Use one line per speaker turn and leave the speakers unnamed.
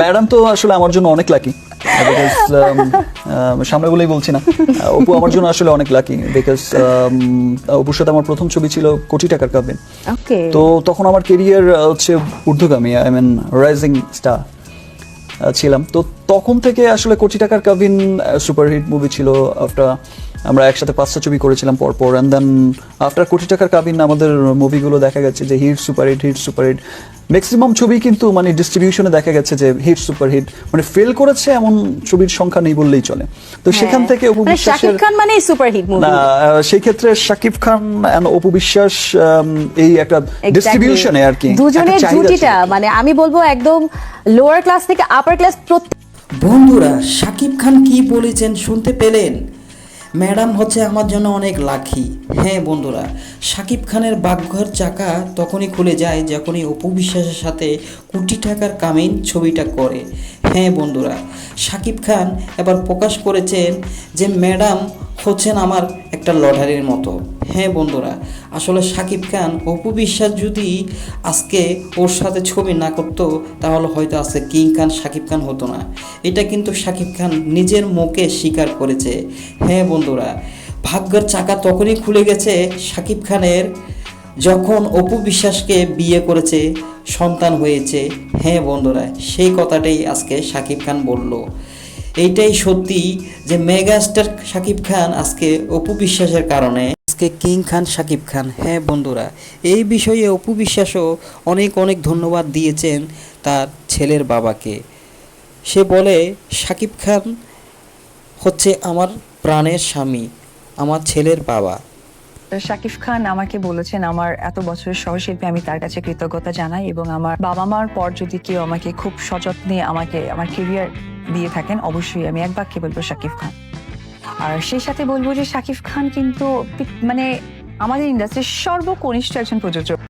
Madam তো আসলে আমার জন্য অনেক লাকি সামনে বলেই বলছি না। অপু আমার জন্য আসলে অনেক লাকি বিকজ অপুর সাথে আমার প্রথম ছবি ছিল কোটি টাকার কাবিন তো তখন আমার কেরিয়ার হচ্ছে ঊর্ধ্বগামী আই মিন রাইজিং স্টার ছিলাম। তো তখন থেকে আসলে কোটি টাকার কাবিন সুপারহিট মুভি ছিল আফটার আমরা একসাথে পাঁচটা ছবি করেছিলাম পরপর অ্যান্ড দেন আফটার কোটি টাকার কাবিন আমাদের মুভিগুলো দেখা গেছে যে hit super hit superhit maximum ছবি কিন্তু মানে ডিস্ট্রিবিউশনে দেখা গেছে যে হিট সুপারহিট মানে ফেল করেছে এমন ছবির সংখ্যা নেই বললেই চলে। তো সেখান থেকে অপু
মানে শাকিব
বিশ্বাসের
খান মানে সুপারহিট মুভি
না আহ, সেই ক্ষেত্রে শাকিব খান and অপু বিশ্বাস এই একটা ডিস্ট্রিবিউশনে আর কি
দুজনের জুটিটা মানে আমি বলব একদম লোয়ার ক্লাস থেকে আপার ক্লাস প্রত্যেক
বন্ধুরা সাকিব খান কি বলেছেন শুনতে পেলেন? ম্যাডাম হচ্ছে আমার জন্য অনেক লাখি হ্যাঁ বন্ধুরা, সাকিব খানের বাঘঘর চাকা তখনই খুলে যায় যখনই অপু বিশ্বাসের সাথে কোটি টাকার কামিন ছবিটা করে। হ্যাঁ বন্ধুরা, সাকিব খান এবার প্রকাশ করেছেন যে ম্যাডাম হচ্ছেন আমার একটা লটারির মতো। হ্যাঁ বন্ধুরা, আসলে সাকিব খান, অপু বিশ্বাস যদি আজকে ওর সাথে ছবি না করতো, তাহলে হয়তো আজকে কিং খান সাকিব খান হতো না। এটা কিন্তু সাকিব খান নিজের মুখে স্বীকার করেছে। হ্যাঁ বন্ধুরা, ভাগ্যের চাকা তখনই খুলে গেছে সাকিব খানের যখন অপু বিশ্বাসকে বিয়ে করেছে, সন্তান হয়েছে। হ্যাঁ বন্ধুরা, সেই কথাটাই আজকে সাকিব খান বলল। এইটাই সত্যি যে মেগাস্টার সাকিব খান আজকে অপু বিশ্বাসের কারণে আজকে কিং খান সাকিব খান। হ্যাঁ বন্ধুরা, এই বিষয়ে অপু বিশ্বাসও অনেক অনেক ধন্যবাদ দিয়েছেন তার ছেলের বাবাকে। সে বলে সাকিব খান হচ্ছে আমার প্রাণের স্বামী, আমার ছেলের বাবা।
শাকিব খান আমাকে বলেছেন, আমার এত বছরের সহশিল্পী, আমি তার কাছে কৃতজ্ঞতা জানাই এবং আমার বাবা মার পর যদি কেউ আমাকে খুব সযত্নে আমাকে, আমার কেরিয়ার দিয়ে থাকেন, অবশ্যই আমি এক বাক্যে বলব, শাকিব খান। আর সেই সাথে বলব যে শাকিব খান কিন্তু মানে আমাদের ইন্ডাস্ট্রির সর্বকনিষ্ঠ একজন প্রযোজক।